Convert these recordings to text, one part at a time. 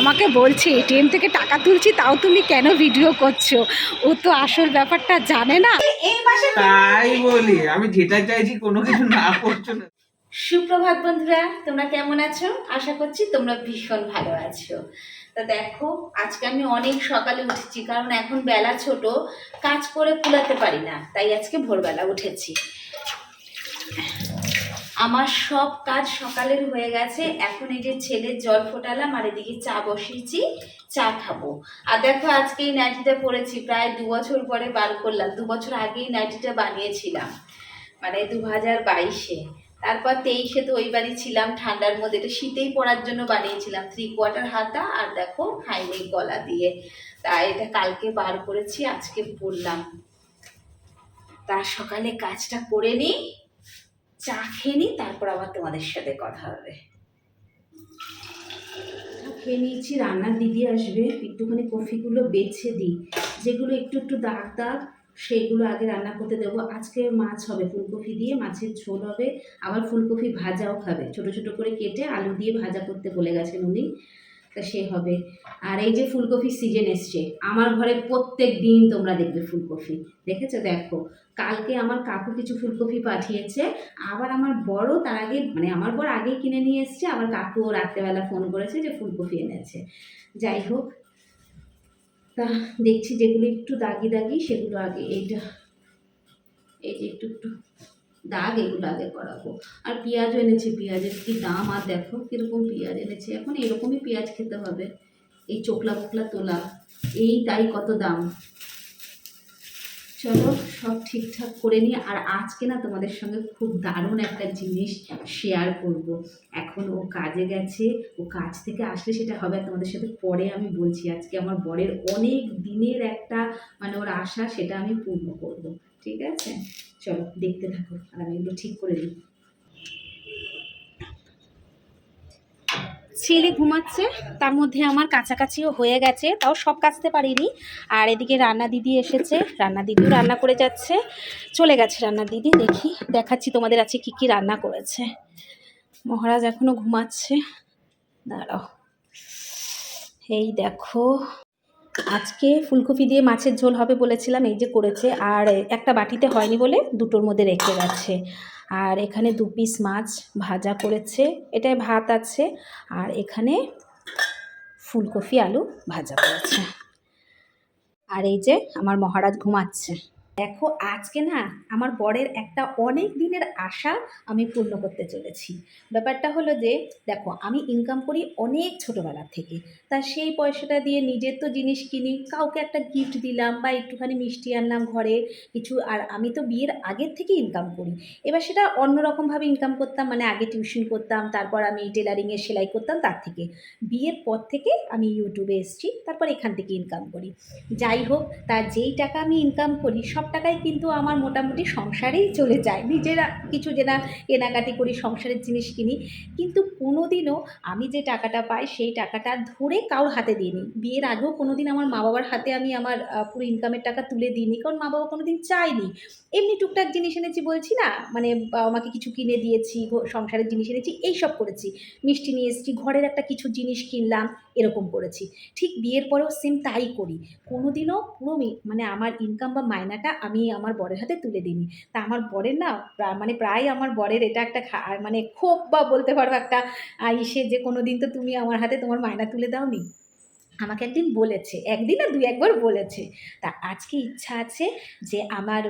আমাকে বলছে এটিএম থেকে টাকা তুলছি তাও তুমি কেন ভিডিও করছ? ও তো আসল ব্যাপারটা জানে না। এই মাসে তাই বলি আমি যেটা চাইছি কোনো কিছু না করছ না। সুপ্রভাত বন্ধুরা তোমরা কেমন আছো? আশা করছি তোমরা ভীষণ ভালো আছো। তা দেখো আজকে আমি অনেক সকালে উঠেছি কারণ এখন বেলা ছোট কাজ করে কুলাতে পারি না তাই আজকে ভোরবেলা উঠেছি। আমার সব কাজ সকালের হয়ে গেছে। এখন এই যে ছেলের জল ফোটালাম আর এদিকে চা বসিয়েছি, চা খাব। আর দেখো আজকে এই নাইটিটা পরেছি, প্রায় দু বছর পরে বার করলাম। দু বছর আগেই নাইটিটা বানিয়েছিলাম মানে দু হাজার বাইশে। তারপর তেইশে তো ওই বাড়ি ছিলাম, ঠান্ডার মধ্যে এটা শীতেই পরার জন্য বানিয়েছিলাম থ্রি কোয়ার্টার হাতা আর দেখো হাইনেক গলা দিয়ে। তা এটা কালকে বার করেছি, আজকে পরলাম। তার সকালে কাজটা করে নিই। চা খেয়ে নিই, তারপর আবার তোমাদের সাথে কথা হবে। খেয়ে নিয়েছি, রান্নার দিদি আসবে, একটুখানি কফিগুলো বেছে দিই। যেগুলো একটু একটু দাগ দাগ সেইগুলো আগে রান্না করতে দেবো। আজকে মাছ হবে, ফুলকপি দিয়ে মাছের ঝোল হবে। আবার ফুলকপি ভাজাও খাবে। ছোট ছোট করে কেটে আলু দিয়ে ভাজা করতে বলে গেছেন উনি। তা সে হবে। আর এই যে ফুলকপির সিজন এসছে, আমার ঘরে প্রত্যেক দিন তোমরা দেখবে ফুলকপি। দেখেছ? দেখো, কালকে আমার কাকু কিছু ফুলকপি পাঠিয়েছে, আবার আমার বড় তার আগে মানে আমার বড় আগেই কিনে নিয়ে এসছে, আবার কাকু রাত্রেবেলা ফোন করেছে যে ফুলকপি এনেছে। যাই হোক, তা দেখছি যেগুলো একটু দাগি দাগি, সেগুলো আগে, এইটা, এই যে একটু একটু দাগ এগুলো আগে করাবো। আর পেঁয়াজও এনেছে, পেঁয়াজের কি দাম? আর দেখো কীরকম পেঁয়াজ এনেছে। এখন এরকমই পেঁয়াজ খেতে হবে। এই চোখলা ফোকলা তোলা, এই তাই কত দাম। চলো সব ঠিকঠাক করে নিই। আর আজকে না তোমাদের সঙ্গে খুব দারুণ একটা জিনিস শেয়ার করব। এখন ও কাজে গেছে, ও কাজ থেকে আসলে সেটা হবে তোমাদের সাথে পরে আমি বলছি। আজকে আমার বরের অনেক দিনের একটা মানে ওর আশা, সেটা আমি পূর্ণ করব। ঠিক আছে? চলো, দেখতে থাকো, আর আমি এগুলো ঠিক করে দিই। ছেলে ঘুমাচ্ছে, তার মধ্যে আমার কাছাকাছিও হয়ে গেছে, তাও সব কাচতে পারিনি। আর এদিকে রান্না দিদি এসেছে, রান্না দিদিও রান্না করে যাচ্ছে। চলে গেছে রান্না দিদি, দেখি, দেখাচ্ছি তোমাদের আছে কি কি রান্না করেছে। মহারাজ এখনও ঘুমাচ্ছে। দাঁড়াও। এই দেখো আজকে ফুলকপি দিয়ে মাছের ঝোল হবে বলেছিলাম, এই যে করেছে। আর একটা বাটিতে হয়নি বলে দুটোর মধ্যে রেখে গেছে। আর এখানে দু পিস মাছ ভাজা করেছে। এটাই ভাত আছে। আর এখানে ফুলকপি আলু ভাজা করেছে। আর এই যে আমার মহারাজ ঘুমাচ্ছে। দেখো, আজকে না আমার বরের একটা অনেক দিনের আশা আমি পূর্ণ করতে চলেছি। ব্যাপারটা হলো যে, দেখো, আমি ইনকাম করি অনেক ছোটোবেলা থেকে। তা সেই পয়সাটা দিয়ে নিজের তো জিনিস কিনি, কাউকে একটা গিফট দিলাম বা একটুখানি মিষ্টি আনলাম ঘরে, কিছু, আর আমি তো বিয়ের আগের থেকে ইনকাম করি। এবার সেটা অন্যরকমভাবে ইনকাম করতাম মানে আগে টিউশন করতাম, তারপর আমি টেলারিংয়ে সেলাই করতাম তার থেকে। বিয়ের পর থেকে আমি ইউটিউবে এসেছি, তারপর এখান থেকে ইনকাম করি। যাই হোক, তা যেই টাকা আমি ইনকাম করি, সব টাকাই কিন্তু আমার মোটামুটি সংসারেই চলে যায়। নিজেরা কিছু যেটা কেনাকাটি করি, সংসারের জিনিস কিনি, কিন্তু কোনোদিনও আমি যে টাকাটা পাই, সেই টাকাটা ধরে কারোর হাতে দিইনি। বিয়ের আগেও কোনোদিন আমার মা বাবার হাতে আমি আমার পুরো ইনকামের টাকা তুলে দিইনি, কারণ মা বাবা কোনোদিন চায়নি। এমনি টুকটাক জিনিস এনেছি বলছি না মানে আমাকে কিছু কিনে দিয়েছি সংসারের জিনিস এনেছি, এইসব করেছি। মিষ্টি নিয়ে এসেছি, ঘরের একটা কিছু জিনিস কিনলাম, এরকম করেছি। ঠিক বিয়ের পরেও সেম তাই করি। কোনোদিনও পুরো মি- মানে আমার ইনকাম বা মায়নাটা আমি আমার বরের হাতে তুলে দিইনি। তা আমার বরের না মানে প্রায় আমার বরের এটা একটা মানে ক্ষোভ বা বলতে পারব একটা ইসে যে কোনো দিন তো তুমি আমার হাতে তোমার মায়না তুলে দাও নি আমাকে একদিন বলেছে, একদিন না দুই একবার বলেছে। তা আজকে ইচ্ছা আছে যে আমার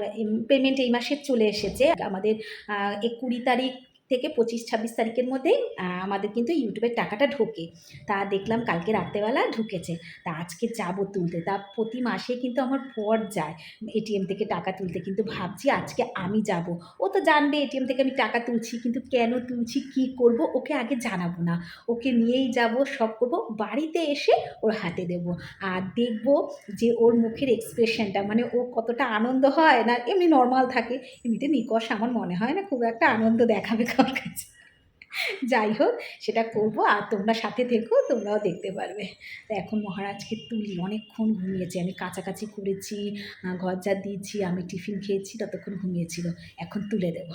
পেমেন্ট এই মাসে চলে এসেছে। আমাদের কুড়ি তারিখ থেকে পঁচিশ ছাব্বিশ তারিখের মধ্যে আমাদের কিন্তু ইউটিউবের টাকাটা ঢোকে। তা দেখলাম কালকে রাত্রেবেলা ঢুকেছে। তা আজকে যাব তুলতে। তা প্রতি মাসে কিন্তু আমার পর যায়। এটিএম থেকে টাকা তুলতে। কিন্তু ভাবছি আজকে আমি যাব। ও তো জানবে এটিএম থেকে আমি টাকা তুলছি, কিন্তু কেন তুলছি, কি করব, ওকে আগে জানাব না। ওকে নিয়েই যাব, সব করব। বাড়িতে এসে ওর হাতে দেব। আর দেখব যে ওর মুখের এক্সপ্রেশনটা মানে ও কতটা আনন্দ হয় না, এমনি নর্মাল থাকে। এমনিতে নিকশ আমার মনে হয় না, খুব একটা আনন্দ দেখাবে কার কাছে। যাই হোক, সেটা করব আর তোমরা সাথে থেকো, তোমরাও দেখতে পারবে। তো এখন মহারাজকে তুলি, অনেকক্ষণ ঘুমিয়েছে, আমি কাছাকাছি করেছি ঘর যা দিয়েছি, আমি টিফিন খেয়েছি, ততক্ষণ ঘুমিয়েছিল। এখন তুলে দেব।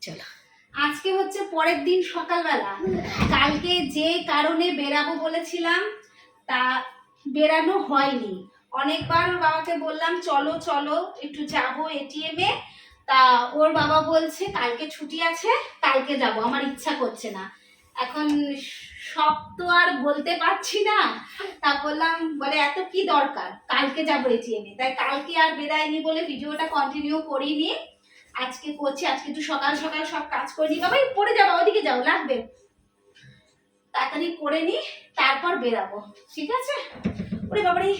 চলো। আজকে হচ্ছে পরের দিন সকালবেলা। কালকে যে কারণে বেরাবো বলেছিলাম, তা বেরানো হয়নি। অনেকবার বাবাকে বললাম, চলো চলো, একটু যাব এটিএম তা ওর বাবা বলছে, কালকে ছুটি আছে, কালকে যাব, আমার ইচ্ছা করছে না। এখন সব তো আর বলতে পারছি না। তা বললাম, বলে, এত কি দরকার? কালকে যাব এটিএম তাই কালকে আর বেরাইনি বলে ভিডিওটা কন্টিনিউ করিনি। আজকে করছি, আজকে একটু সকাল সকাল সব কাজ করে নি বাবা পড়ে যাব ওদিকে যাও, লাগবে। তাড়াতাড়ি করে নি তারপর বেরাবো, ঠিক আছে? ওরে বাবারে।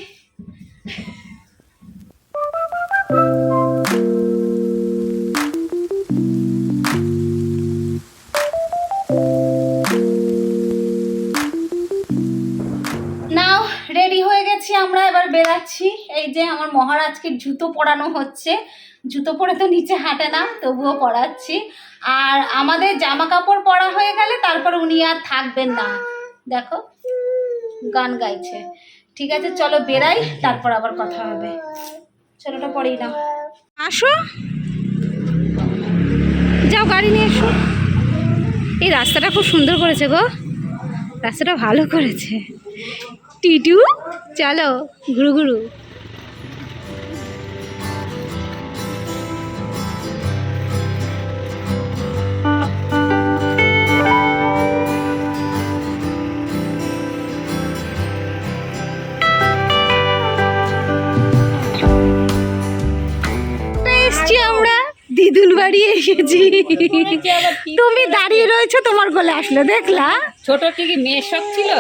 গেছি আমরা এবার বেরাচ্ছি এই যে আমার মহারাজকে জুতো পরানো হচ্ছে। জুতো পরে তো নিচে হাঁটে না, তবুও পরাচ্ছি। আর আমাদের জামা কাপড় পরা হয়ে গেলে তারপর উনি আর থাকবেন না। দেখো, গান গাইছে। ঠিক আছে, চলো বেরাই তারপর আবার কথা হবে। চলোটা পরেই না আসো। যাও, গাড়ি নিয়ে এসো। এই রাস্তাটা খুব সুন্দর করেছে গো। রাস্তাটা ভালো করেছে। টিটু চলো ঘুরু ঘুরু। আমরা দিদুন বাড়ি এসেছি। তুমি দাঁড়িয়ে রয়েছো তোমার কোলে আসলো দেখলা? ছোট থেকে মেয়ের শখ ছিল?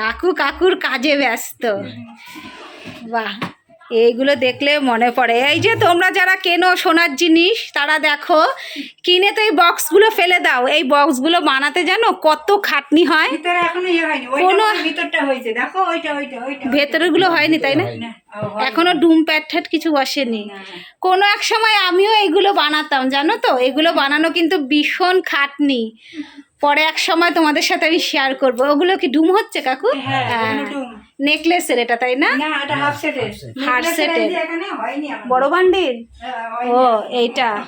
কাকু কাকুর কাজে ব্যস্ত। বাহ এইগুলো দেখলে মনে পড়ে। এই যে তোমরা যারা কেনো সোনার জিনিস তারা দেখো কিনে তো এই বক্সগুলো ফেলে দাও। এই বক্সগুলো বানাতে জানো কত খাটনি হয়? ইয়ে কোনো- ওইটা হয়নি তাই না? এখনও ডুম প্যাট কিছু বসেনি। কোনো এক সময় আমিও এগুলো বানাতাম জানো তো? এগুলো বানানো কিন্তু ভীষণ খাটনি। পরে এক সময় তোমাদের সাথে আমি শেয়ার করব। ওগুলো কি ডুম হচ্ছে কাকু? হ্যাঁ, ওগুলো ডুম। নেকলেসের এটা তাই না? না এটা হাফ সেটের বড় বান্ডিল? হ্যাঁ, ও এইটা।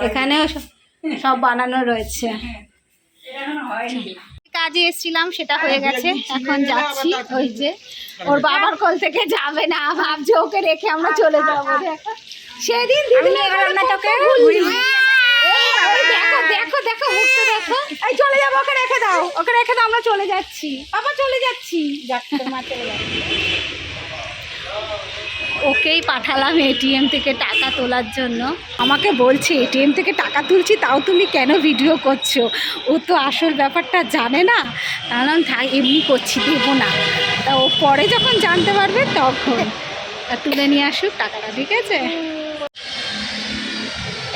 এখনও সব- বানানো রয়েছে। এটা এখনও হয়নি। কাজে এসেছিলাম সেটা হয়ে গেছে। এখন যাচ্ছি। ওই যে ওর বাবার কল থেকে যাবে না। ভাবছে ওকে রেখে আমরা চলে যাব। দেখো সেদিন দিদি তোকে দেখো দেখো দেখো মুখটা দেখো। এই চলে যাব ওকে রেখে দাও। ওকে রেখে দাও আমরা চলে যাচ্ছি। বাবা চলে যাচ্ছি। যাচ্ছে মা চলে যাচ্ছে। ওকেই পাঠালাম এটিএম থেকে টাকা তোলার জন্য। আমাকে বলছে এটিএম থেকে টাকা তুলছি তাও তুমি কেন ভিডিও করছ? ও তো আসল ব্যাপারটা জানে না। কারণ থাক এমনি করছি দেবো না। তা ও পরে যখন জানতে পারবে তখন। তুলে নিয়ে আসুক টাকাটা ঠিক আছে?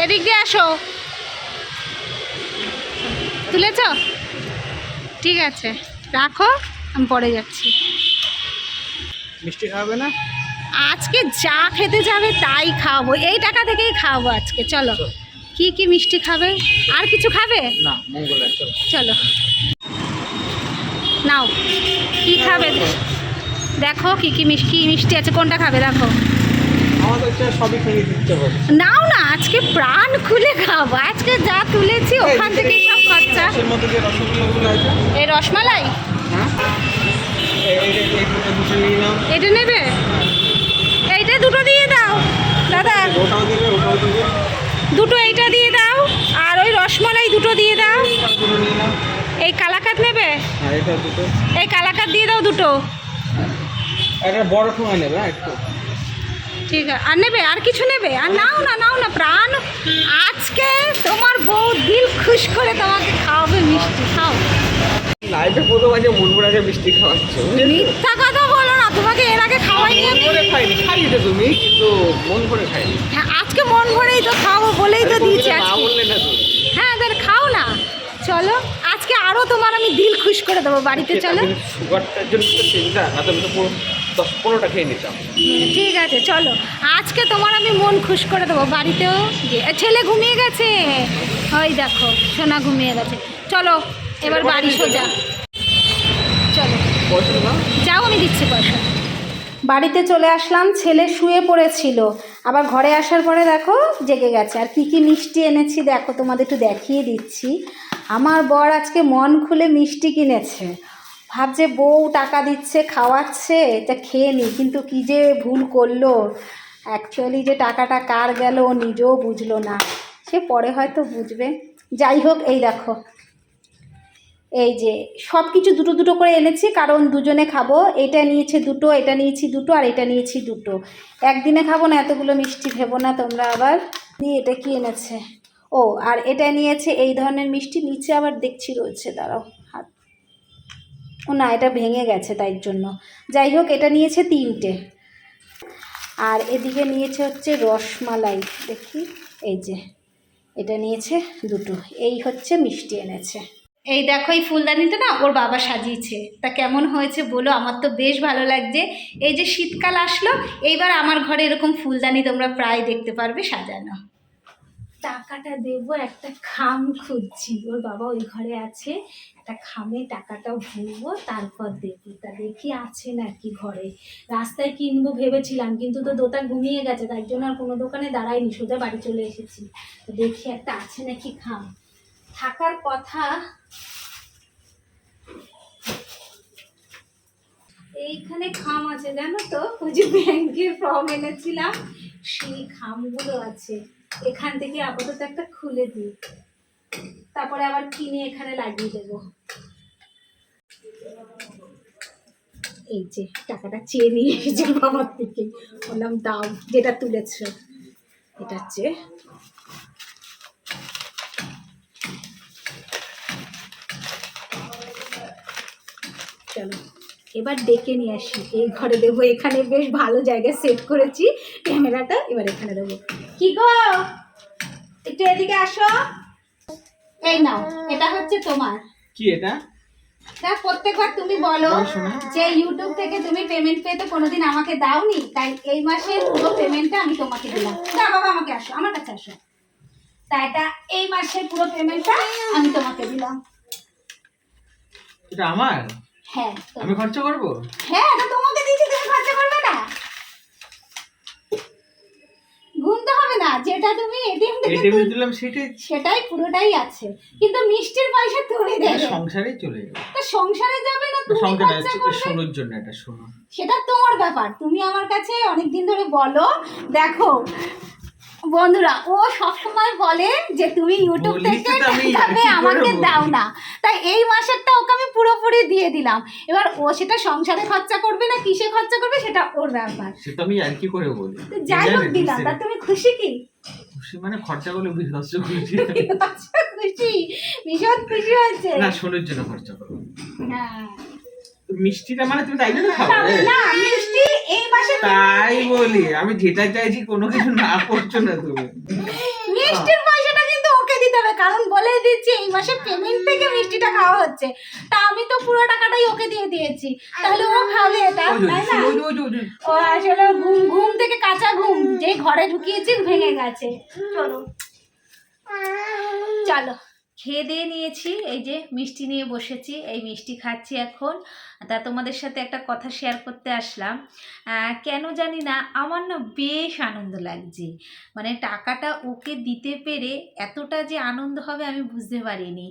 এদিক দিয়ে আসো। তুলেছ? ঠিক আছে রাখো আমি পরে যাচ্ছি। মিষ্টি খাবে না? আজকে যা খেতে যাবে তাই খাওয়াবো এই টাকা থেকেই খাওয়াবো আজকে চলো। কি কি মিষ্টি খাবে? আর কিছু খাবে? না চলো। নাও কি খাবে? দেখো কি কি মিষ্টি মিষ্টি আছে কোনটা খাবে দেখো। নাও না আজকে প্রাণ খুলে খাব আজকে যা তুলেছি ওখান থেকেই আছে এই রসমালাই? হ্যাঁ। এটা নেবে? এইটা দুটো দিয়ে দাও দাদা। দুটো এইটা দিয়ে দাও আর ওই রসমালাই দুটো দিয়ে দাও। এই কালাকাত নেবে? দুটো। এই কালাকাত দিয়ে দাও দুটো। এটা বড় ঠোঙা নেবে হ্যাঁ, একটু। ঠিক আছে। আর নেবে আর কিছু নেবে? আর নাও না নাও না প্রাণ। আজকে তোমার বউ দিল খুশ করে তোমাকে খাওয়াবে মিষ্টি খাও। লাইফে প্রথম মন ভরে আগে মিষ্টি খাওয়াচ্ছে মিথ্যা কথা বলো না তোমাকে এর আগে খাওয়াইনি। মন আমি ভরে খাইনি খাইয়েছো তুমি কিন্তু মন ভরে খাইনি। হ্যাঁ আজকে মন ভরেই তো খাব বলেই তো দিয়েছি আজকে। হ্যাঁ তাহলে খাও না। চলো। আজকে আরও তোমার আমি দিল খুশ করে দেবো বাড়িতে চলো। সুগারটার জন্য তো চিন্তা না তো আমি তো পুরো দশ পনেরোটা খেয়ে নিতাম। ঠিক আছে চলো। আজকে তোমার আমি মন খুশ করে দেবো বাড়িতেও ছেলে ঘুমিয়ে গেছে? ওই দেখো সোনা ঘুমিয়ে গেছে। চলো এবার বাড়ি সোজা। চলো। যাও আমি দিচ্ছি পয়সা। বাড়িতে চলে আসলাম ছেলে শুয়ে পড়েছিল। আবার ঘরে আসার পরে দেখো জেগে গেছে। আর কি কি মিষ্টি এনেছি দেখো তোমাদের একটু দেখিয়ে দিচ্ছি। আমার বর আজকে মন খুলে মিষ্টি কিনেছে। ভাবছে বউ টাকা দিচ্ছে, খাওয়াচ্ছে, এটা খেয়ে নি, কিন্তু কি যে ভুল করল? অ্যাকচুয়ালি যে টাকাটা কার গেল, ও নিজেও বুঝলো না। সে পরে হয়তো বুঝবে। যাই হোক, এই দেখো। এই যে সব কিছু দুটো দুটো করে এনেছি, কারণ দুজনে খাব। এটা নিয়েছে দুটো, এটা নিয়েছি দুটো, আর এটা নিয়েছি দুটো। একদিনে খাব না, এতগুলো মিষ্টি ভেবো না তোমরা আবার। দিয়ে এটা কি এনেছে? ও, আর এটা নিয়েছে এই ধরনের মিষ্টি, নিচে আবার দেখছি রয়েছে, দাঁড়াও, হাত। ও না, এটা ভেঙে গেছে তাই জন্য। যাই হোক, এটা নিয়েছে তিনটে। আর এদিকে নিয়েছে হচ্ছে রসমালাই, দেখি, এই যে, এটা নিয়েছে দুটো, এই হচ্ছে মিষ্টি এনেছে। এই দেখো, এই ফুলদানিটা না ওর বাবা সাজিয়েছে। তা কেমন হয়েছে বলো, আমার তো বেশ ভালো লাগছে। এই যে শীতকাল আসলো, এইবার আমার ঘরে এরকম ফুলদানি তোমরা প্রায় দেখতে পারবে, সাজানো। টাকাটা দেবো, একটা খাম খুঁজছি। ওর বাবা ওই ঘরে আছে, একটা খামে টাকাটা ভরবো, তারপর দেবো তা দেখি আছে নাকি ঘরে। রাস্তায় কিনবো ভেবেছিলাম, কিন্তু তো দোতা ঘুমিয়ে গেছে, তাই জন্য আর কোনো দোকানে দাঁড়াইনি, সোজা বাড়ি চলে এসেছি। দেখি একটা আছে নাকি খাম। থাকার কথা এইখানে খাম আছে, জানো তো? ওই যে ব্যাংকের ফর্ম এনেছিলাম, সেই খামগুলো আছে। এখান থেকে আপাতত একটা খুলে দিই। তারপরে আবার কিনে এখানে লাগিয়ে দেবো। এই যে, টাকাটা চেয়ে নিয়ে এসেছে বাবার থেকে। বললাম, দাও, যেটা তুলেছ। এটা হচ্ছে চলো, এবার ডেকে নিয়ে আসি। এই ঘরে দেবো, এখানে বেশ ভালো জায়গায় সেট করেছি। ক্যামেরাটা এবার এখানে দেবো। কি গো? একটু এদিকে আসো। এই নাও এটা হচ্ছে তোমার। কি এটা? তা প্রত্যেকবার তুমি বলো যে ইউটিউব থেকে তুমি পেমেন্ট পেয়ে তো কোনোদিন আমাকে দাওনি তাই এই মাসের পুরো পেমেন্টটা আমি তোমাকে দিলাম। দা বাবা আমাকে আসো আমার কাছে আসো। তা এটা এই মাসের পুরো পেমেন্টটা আমি তোমাকে দিলাম। এটা আমার? হ্যাঁ আমি খরচা করব? হ্যাঁ এটা তোমাকে দিয়েছি তুমি খরচা করবে না গুনতে হবে না যেটা তুমি এটিএম থেকে এটিএম দিলাম সেটাই সেটাই পুরোটাই আছে। কিন্তু মিষ্টির পয়সা তুমি দেবে। সংসারেই চলে যাবে। তা সংসারে যাবে না তুমি সংসার শোনোর জন্য এটা শোনো। সেটা তোমার ব্যাপার। তুমি আমার কাছে অনেক দিন ধরে বলো দেখো বন্ধুরা ও সব সময় বলে যে তুমি ইউটিউব থেকে তো আমি টাকা আর কি করে আমাকে দাও না। তাই এই মাসেরটা ওকে আমি পুরোপুরি দিয়ে দিলাম। এবার ও সেটা সংসারে খরচা করবে না কিসে খরচা করবে সেটা ওর ব্যাপার। সেটা আমি আর কি করে বলি? যাই হোক দিলাম তা তুমি খুশি কি? খুশি মানে খরচা করলে বিধ্বস্ত খুশি খুশি ভীষণ খুশি হয়েছে না শোনোর জন্য খরচা করব হ্যাঁ। মিষ্টিটা মানে তুমি তাই জন্য না, খাবে না মিষ্টি এই মাসে তাই বলি আমি যেটা চাইছি কোনো কিছু না করছ না তুমি। হবে কারণ বলে দিচ্ছি এই মাসে পেমেন্ট থেকে মিষ্টিটা খাওয়া হচ্ছে। তা আমি তো পুরো টাকাটাই ওকে দিয়ে দিয়েছি। তাহলে ও খাবে এটা তাই না। ও আসলে ঘুম ঘুম থেকে কাঁচা ঘুম যে ঘরে ঢুকিয়েছি ভেঙে গেছে। চলো। চলো। খেয়ে দিয়ে নিয়েছি, এই যে মিষ্টি নিয়ে বসেছি, এই মিষ্টি খাচ্ছি এখন। তা তোমাদের সাথে একটা কথা শেয়ার করতে আসলাম। কেন জানি না, আমার না বেশ আনন্দ লাগছে। মানে টাকাটা ওকে দিতে পেরে এতটা যে আনন্দ হবে আমি বুঝতে পারিনি।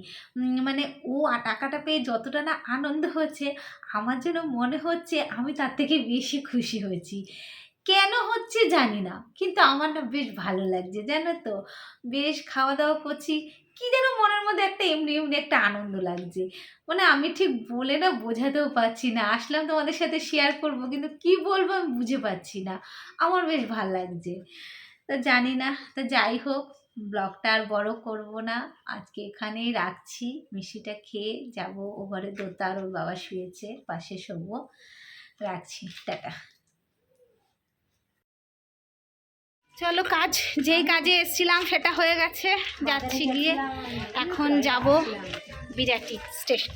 মানে ও টাকাটা পেয়ে যতটা না আনন্দ হচ্ছে, আমার যেন মনে হচ্ছে আমি তার থেকে বেশি খুশি হয়েছি। কেন হচ্ছে জানি না, কিন্তু আমার না বেশ ভালো লাগছে, জানো তো? বেশ খাওয়া দাওয়া করছি কি যেন মনের মধ্যে একটা এমনি এমনি একটা আনন্দ লাগছে। মানে আমি ঠিক বলে না বোঝাতেও পারছি না। আসলাম তোমাদের সাথে শেয়ার করব, কিন্তু কি বলব আমি বুঝে পাচ্ছি না। আমার বেশ ভালো লাগছে। তা জানি না। তা যাই হোক, ব্লগটা আর বড় করব না। আজকে এখানেই রাখছি। মিষ্টিটা খেয়ে যাব। ও ঘরে দোতা আর ওর বাবা শুয়েছে। পাশে শোবো। রাখছি। টাটা। চলো কাজ যেই কাজে এসছিলাম সেটা হয়ে গেছে যাচ্ছি গিয়ে। এখন যাব বিরাটি স্টেশন।